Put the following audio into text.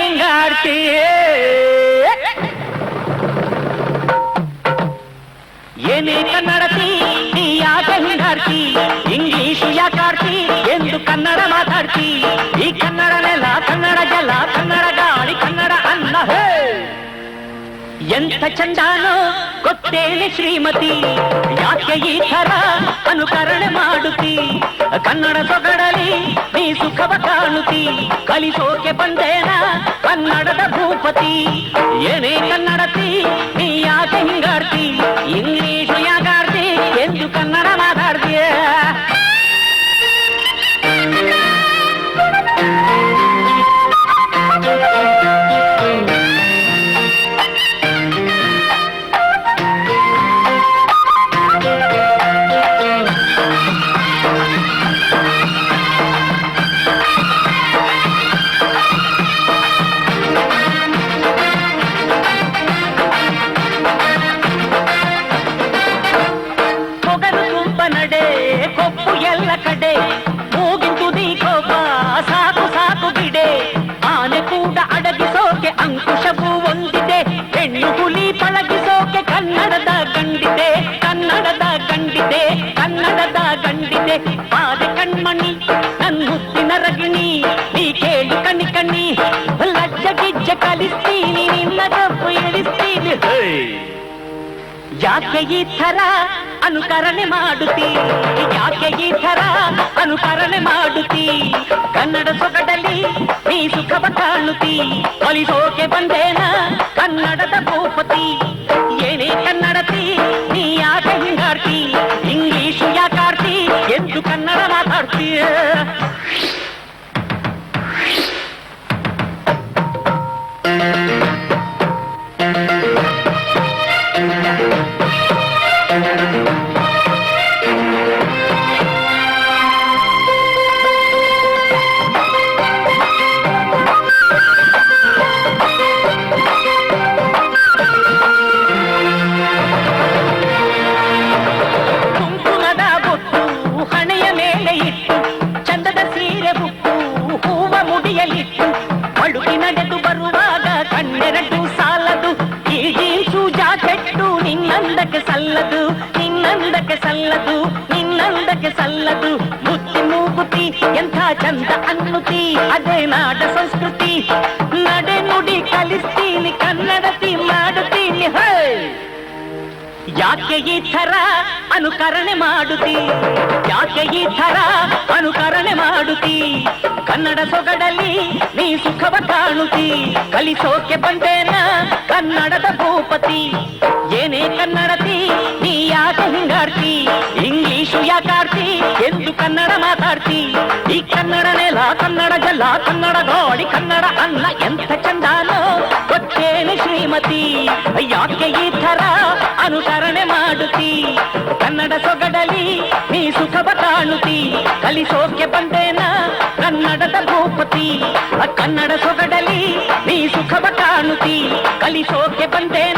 ಹಿಂಗಾಡ್ತೀಯೇ ಏನೇ ಕನ್ನಡತಿ ನೀ ಯಾಕೆ ಹಿಂಗಾಡ್ತಿ ಇಂಗ್ಲೀಷು ಯಾಕಾಡ್ತಿ ಎಂದು ಕನ್ನಡ ಮಾತಾಡ್ತಿ ಎಂತ ಚಂದಾನೋ ಗೊತ್ತೇನೆ ಶ್ರೀಮತಿ ಯಾಕೆ ಈ ಥರ ಅನುಕರಣೆ ಮಾಡುತ್ತಿ ಕನ್ನಡ ಸೊಗಡಲಿ ನೀ ಸುಖವ ಕಾಣುತ್ತಿ ಕಲಿಸೋಕೆ ಬಂದೇನ ಕನ್ನಡದ ಭೂಪತಿ ಏನೇ ಕನ್ನಡತಿ ನೀ ಯಾಕೆ ಹಿಂಗಾಡ್ತಿ ಕಡೆ ಮೂಗಿಂತುದಿ ಕೋಪ ಸಾಕು ಸಾಕು ಬಿಡೆ ಆನೆ ಕೂಡ ಅಡಗಿಸೋಕೆ ಅಂಕುಶವೂ ಒಂದಿದೆ ಹೆಣ್ಣು ಹುಲಿ ಪಳಗಿಸೋಕೆ ಕನ್ನಡದ ಗಂಡಿದೆ ಕನ್ನಡದ ಗಂಡಿದೆ ಕನ್ನಡದ ಗಂಡಿದೆ ಪಾದೆ ಕಣ್ಮಣಿ ನನ್ ಮುತ್ತಿನ ರಗಿಣಿ ನೀ ಕೇಳಿ ಕಣ್ಣಿ ಕಣ್ಣಿ ಲಜ್ಜ ಗಿಜ್ಜ ಕಲಿಸ್ತೀನಿ ನಿನ್ನ ತಪ್ಪು ಇಳಿಸ್ತೀನಿ ಹೇ ಯಾಕೆ ಈ ಥರ ಅನುಕರಣೆ ಮಾಡುತ್ತಿ? ಯಾಕೆ ಈ ಥರ ಅನುಕರಣೆ ಮಾಡುತ್ತಿ? ಕನ್ನಡ ಸೊಗಡಲಿ ನೀ ಸುಖವ ಕಾಣುತ್ತಿ. ಕಲಿಸೋಕೆ ಬಂದೇನ ಕನ್ನಡದ ಭೂಪತಿ. Música ಸಲ್ಲದು ಮುತ್ತಿ ಮೂಗುತಿ, ಎಂಥ ಚಂದ ಅನ್ನುತಿ ಅದೇ ನಾಡ ಸಂಸ್ಕೃತಿ. ನಡೆ ನುಡಿ ಕಲಿಸ್ತೀನಿ, ಕನ್ನಡತಿ ಮಾಡುತ್ತೀನಿ, ಹೇ! ಯಾಕೆ ಈ ಥರ ಅನುಕರಣೆ ಮಾಡುತ್ತಿ? ಯಾಕೆ ಈ ಥರ ಅನುಕರಣೆ ಮಾಡುತ್ತಿ? ಕನ್ನಡ ಸೊಗಡಲ್ಲಿ ನೀ ಸುಖವ ಕಾಣುತ್ತಿ. ಕಲಿಸೋಕೆ ಬಂದೇನ ಕನ್ನಡದ ಭೂಪತಿ. ಎಂದು ಕನ್ನಡ ಮಾತಾಡ್ತಿ ಈ ಕನ್ನಡ ನೆಲ ಕನ್ನಡ ಜಲ ಕನ್ನಡ ಗಾಡಿ ಕನ್ನಡ ಅನ್ನ ಎಂಥ ಚಂದಾನೋ ಗೊತ್ತೇನೆ ಶ್ರೀಮತಿ ಯಾಕೆ ಈ ಥರ ಅನುಕರಣೆ ಮಾಡುತ್ತಿ ಕನ್ನಡ ಸೊಗಡಲಿ ನೀ ಸುಖವ ಕಾಣುತ್ತಿ ಕಲಿಸೋಕೆ ಬಂದೇನ ಕನ್ನಡದ ಭೂಪತಿ ಕನ್ನಡ ಸೊಗಡಲಿ ನೀ ಸುಖವ ಕಾಣುತ್ತಿ ಕಲಿಸೋಕೆ ಬಂದೇನ